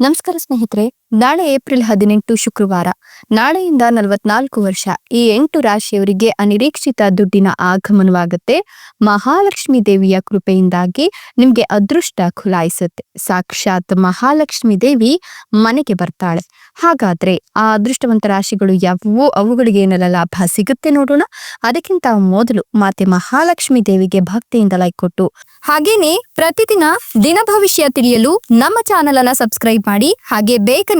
ನಮಸ್ಕಾರ ಸ್ನೇಹಿತರೆ. ನಾಳೆ ಏಪ್ರಿಲ್ ಹದಿನೆಂಟು ಶುಕ್ರವಾರ. ನಾಳೆಯಿಂದ ನಲವತ್ನಾಲ್ಕು ವರ್ಷ. ಈ ಎಂಟು ರಾಶಿಯವರಿಗೆ ಅನಿರೀಕ್ಷಿತ ದುಡ್ಡಿನ ಆಗಮನವಾಗುತ್ತೆ. ಮಹಾಲಕ್ಷ್ಮಿ ದೇವಿಯ ಕೃಪೆಯಿಂದಾಗಿ ನಿಮ್ಗೆ ಅದೃಷ್ಟ ಖುಲಾಯಿಸುತ್ತೆ. ಸಾಕ್ಷಾತ್ ಮಹಾಲಕ್ಷ್ಮಿ ದೇವಿ ಮನೆಗೆ ಬರ್ತಾಳೆ. ಹಾಗಾದ್ರೆ ಆ ಅದೃಷ್ಟವಂತ ರಾಶಿಗಳು ಯಾವುವು? ಅವುಗಳಿಗೆ ಏನೆಲ್ಲ ಲಾಭ ಸಿಗುತ್ತೆ ನೋಡೋಣ. ಅದಕ್ಕಿಂತ ಮೊದಲು ಮಾತೆ ಮಹಾಲಕ್ಷ್ಮಿ ದೇವಿಗೆ ಭಕ್ತಿಯಿಂದ ಲೈಕ್ ಕೊಟ್ಟು. ಹಾಗೇನೆ ಪ್ರತಿದಿನ ದಿನ ಭವಿಷ್ಯ ತಿಳಿಯಲು ನಮ್ಮ ಚಾನೆಲ್ ಅನ್ನ ಸಬ್ಸ್ಕ್ರೈಬ್ ಮಾಡಿ. ಹಾಗೆ ಬೇಗನೆ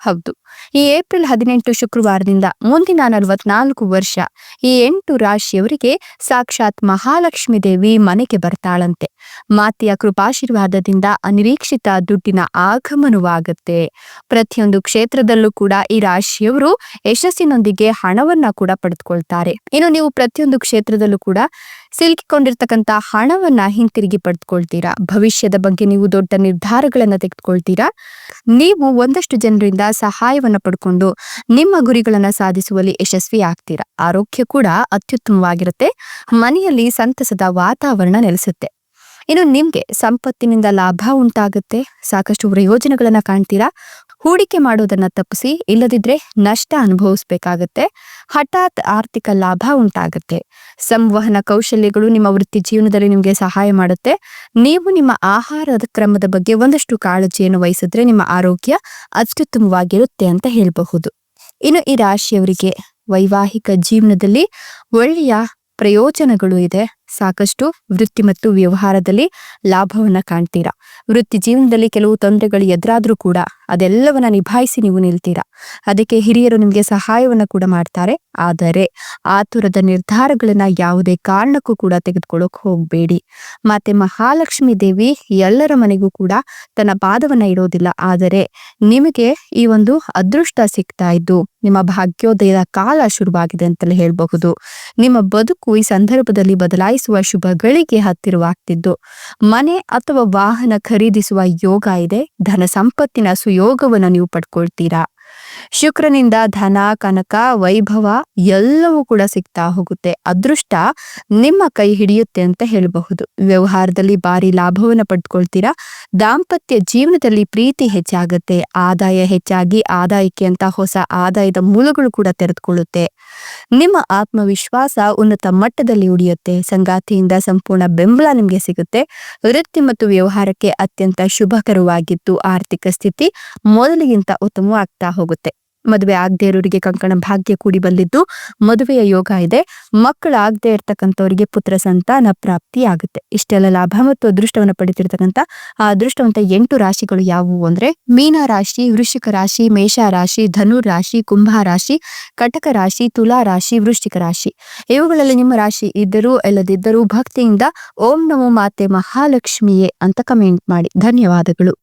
ಹೌದು. ಈ ಏಪ್ರಿಲ್ ಹದಿನೆಂಟು ಶುಕ್ರವಾರದಿಂದ ಮುಂದಿನ ನಲವತ್ನಾಲ್ಕು ವರ್ಷ ಈ ಎಂಟು ರಾಶಿಯವರಿಗೆ ಸಾಕ್ಷಾತ್ ಮಹಾಲಕ್ಷ್ಮಿ ದೇವಿ ಮನೆಗೆ ಬರ್ತಾಳಂತೆ. ಮಾತೆಯ ಕೃಪಾಶೀರ್ವಾದದಿಂದ ಅನಿರೀಕ್ಷಿತ ದುಡ್ಡಿನ ಆಗಮನವಾಗುತ್ತೆ. ಪ್ರತಿಯೊಂದು ಕ್ಷೇತ್ರದಲ್ಲೂ ಕೂಡ ಈ ರಾಶಿಯವರು ಯಶಸ್ಸಿನೊಂದಿಗೆ ಹಣವನ್ನ ಕೂಡ ಪಡೆದುಕೊಳ್ತಾರೆ. ಇನ್ನು ನೀವು ಪ್ರತಿಯೊಂದು ಕ್ಷೇತ್ರದಲ್ಲೂ ಕೂಡ ಸಿಲುಕಿಕೊಂಡಿರ್ತಕ್ಕಂಥ ಹಣವನ್ನ ಹಿಂತಿರುಗಿ ಪಡೆದುಕೊಳ್ತೀರಾ? ಭವಿಷ್ಯದ ಬಗ್ಗೆ ನೀವು ದೊಡ್ಡ ನಿರ್ಧಾರಗಳನ್ನ ತೆಗೆದುಕೊಳ್ತೀರಾ? ನೀವು ಒಂದಷ್ಟು ಜನರಿಂದ ಸಹಾಯವನ್ನ ಪಡ್ಕೊಂಡು ನಿಮ್ಮ ಗುರಿಗಳನ್ನ ಸಾಧಿಸುವಲ್ಲಿ ಯಶಸ್ವಿ ಆಗ್ತೀರಾ? ಆರೋಗ್ಯ ಕೂಡ ಅತ್ಯುತ್ತಮವಾಗಿರುತ್ತೆ. ಮನೆಯಲ್ಲಿ ಸಂತಸದ ವಾತಾವರಣ ನೆಲೆಸುತ್ತೆ. ಇನ್ನು ನಿಮ್ಗೆ ಸಂಪತ್ತಿನಿಂದ ಲಾಭ ಉಂಟಾಗುತ್ತೆ. ಸಾಕಷ್ಟು ಪ್ರಯೋಜನಗಳನ್ನ ಕಾಣ್ತೀರಾ? ಹೂಡಿಕೆ ಮಾಡೋದನ್ನ ತಪ್ಪಿಸಿ, ಇಲ್ಲದಿದ್ರೆ ನಷ್ಟ ಅನುಭವಿಸ್ಬೇಕಾಗತ್ತೆ. ಹಠಾತ್ ಆರ್ಥಿಕ ಲಾಭ ಉಂಟಾಗುತ್ತೆ. ಸಂವಹನ ಕೌಶಲ್ಯಗಳು ನಿಮ್ಮ ವೃತ್ತಿ ಜೀವನದಲ್ಲಿ ನಿಮಗೆ ಸಹಾಯ ಮಾಡುತ್ತೆ. ನೀವು ನಿಮ್ಮ ಆಹಾರದ ಕ್ರಮದ ಬಗ್ಗೆ ಒಂದಷ್ಟು ಕಾಳಜಿಯನ್ನು ವಹಿಸಿದ್ರೆ ನಿಮ್ಮ ಆರೋಗ್ಯ ಅತ್ಯುತ್ತಮವಾಗಿರುತ್ತೆ ಅಂತ ಹೇಳಬಹುದು. ಇನ್ನು ಈ ರಾಶಿಯವರಿಗೆ ವೈವಾಹಿಕ ಜೀವನದಲ್ಲಿ ಒಳ್ಳೆಯ ಪ್ರಯೋಜನಗಳು ಇದೆ. ಸಾಕಷ್ಟು ವೃತ್ತಿ ಮತ್ತು ವ್ಯವಹಾರದಲ್ಲಿ ಲಾಭವನ್ನ ಕಾಣ್ತೀರಾ? ವೃತ್ತಿ ಜೀವನದಲ್ಲಿ ಕೆಲವು ತೊಂದರೆಗಳು ಎದುರಾದ್ರೂ ಕೂಡ ಅದೆಲ್ಲವನ್ನ ನಿಭಾಯಿಸಿ ನೀವು ನಿಲ್ತೀರಾ? ಅದಕ್ಕೆ ಹಿರಿಯರು ನಿಮಗೆ ಸಹಾಯವನ್ನ ಕೂಡ ಮಾಡ್ತಾರೆ. ಆದರೆ ಆತುರದ ನಿರ್ಧಾರಗಳನ್ನ ಯಾವುದೇ ಕಾರಣಕ್ಕೂ ಕೂಡ ತೆಗೆದುಕೊಳ್ಳೋಕ್ ಹೋಗ್ಬೇಡಿ. ಮತ್ತೆ ಮಹಾಲಕ್ಷ್ಮಿ ದೇವಿ ಎಲ್ಲರ ಮನೆಗೂ ಕೂಡ ತನ್ನ ಪಾದವನ್ನ ಇಡೋದಿಲ್ಲ. ಆದರೆ ನಿಮಗೆ ಈ ಒಂದು ಅದೃಷ್ಟ ಸಿಗ್ತಾ ಇದ್ದು, ನಿಮ್ಮ ಭಾಗ್ಯೋದಯದ ಕಾಲ ಶುರುವಾಗಿದೆ ಅಂತಲೇ ಹೇಳಬಹುದು. ನಿಮ್ಮ ಬದುಕು ಈ ಸಂದರ್ಭದಲ್ಲಿ ಬದಲಾಯಿಸುವ ಶುಭ ಗಳಿಗೆ ಹತ್ತಿರವಾಗ್ತಿದ್ದು. ಮನೆ ಅಥವಾ ವಾಹನ ಖರೀದಿಸುವ ಯೋಗ ಇದೆ. ಧನ ಸಂಪತ್ತಿನ ಸುಯೋಗವನ್ನು ನೀವು ಪಡ್ಕೊಳ್ತೀರಾ? ಶುಕ್ರನಿಂದ ಧನ, ಕನಕ, ವೈಭವ ಎಲ್ಲವೂ ಕೂಡ ಸಿಗ್ತಾ ಹೋಗುತ್ತೆ. ಅದೃಷ್ಟ ನಿಮ್ಮ ಕೈ ಹಿಡಿಯುತ್ತೆ ಅಂತ ಹೇಳಬಹುದು. ವ್ಯವಹಾರದಲ್ಲಿ ಭಾರಿ ಲಾಭವನ್ನು ಪಡ್ಕೊಳ್ತೀರಾ? ದಾಂಪತ್ಯ ಜೀವನದಲ್ಲಿ ಪ್ರೀತಿ ಹೆಚ್ಚಾಗುತ್ತೆ. ಆದಾಯ ಹೆಚ್ಚಾಗಿ ಆದಾಯಕ್ಕೆ ಅಂತ ಹೊಸ ಆದಾಯದ ಮೂಲಗಳು ಕೂಡ ತೆರೆದುಕೊಳ್ಳುತ್ತೆ. ನಿಮ್ಮ ಆತ್ಮವಿಶ್ವಾಸ ಉನ್ನತ ಮಟ್ಟದಲ್ಲಿ ಉಳಿಯುತ್ತೆ. ಸಂಗಾತಿಯಿಂದ ಸಂಪೂರ್ಣ ಬೆಂಬಲ ನಿಮಗೆ ಸಿಗುತ್ತೆ. ವೃತ್ತಿ ಮತ್ತು ವ್ಯವಹಾರಕ್ಕೆ ಅತ್ಯಂತ ಶುಭಕರವಾಗಿತ್ತು ಆರ್ಥಿಕ ಸ್ಥಿತಿ ಮೊದಲಿಗಿಂತ ಉತ್ತಮವಾಗ್ತಾ ಹೋಗುತ್ತೆ. ಮದುವೆ ಆಗದೆ ಇರೋರಿಗೆ ಕಂಕಣ ಭಾಗ್ಯ ಕೂಡಿ ಬಂದಿದ್ದು ಮದುವೆಯ ಯೋಗ ಇದೆ. ಮಕ್ಕಳು ಆಗದೆ ಇರ್ತಕ್ಕಂಥವರಿಗೆ ಪುತ್ರ ಸಂತಾನ ಪ್ರಾಪ್ತಿ ಆಗುತ್ತೆ. ಇಷ್ಟೆಲ್ಲ ಲಾಭ ಮತ್ತು ಅದೃಷ್ಟವನ್ನು ಪಡಿತಿರ್ತಕ್ಕಂಥ ಆ ಅದೃಷ್ಟವಂತ ಎಂಟು ರಾಶಿಗಳು ಯಾವುವು ಅಂದ್ರೆ ಮೀನ ರಾಶಿ, ವೃಶ್ಚಿಕ ರಾಶಿ, ಮೇಷ ರಾಶಿ, ಧನು ರಾಶಿ, ಕುಂಭ ರಾಶಿ, ಕಟಕ ರಾಶಿ, ತುಲಾ ರಾಶಿ, ವೃಶ್ಚಿಕ ರಾಶಿ. ಇವುಗಳಲ್ಲಿ ನಿಮ್ಮ ರಾಶಿ ಇದ್ದರೂ ಇಲ್ಲದಿದ್ದರೂ ಭಕ್ತಿಯಿಂದ ಓಂ ನಮೋ ಮಾತೆ ಮಹಾಲಕ್ಷ್ಮಿಯೇ ಅಂತ ಕಮೆಂಟ್ ಮಾಡಿ. ಧನ್ಯವಾದಗಳು.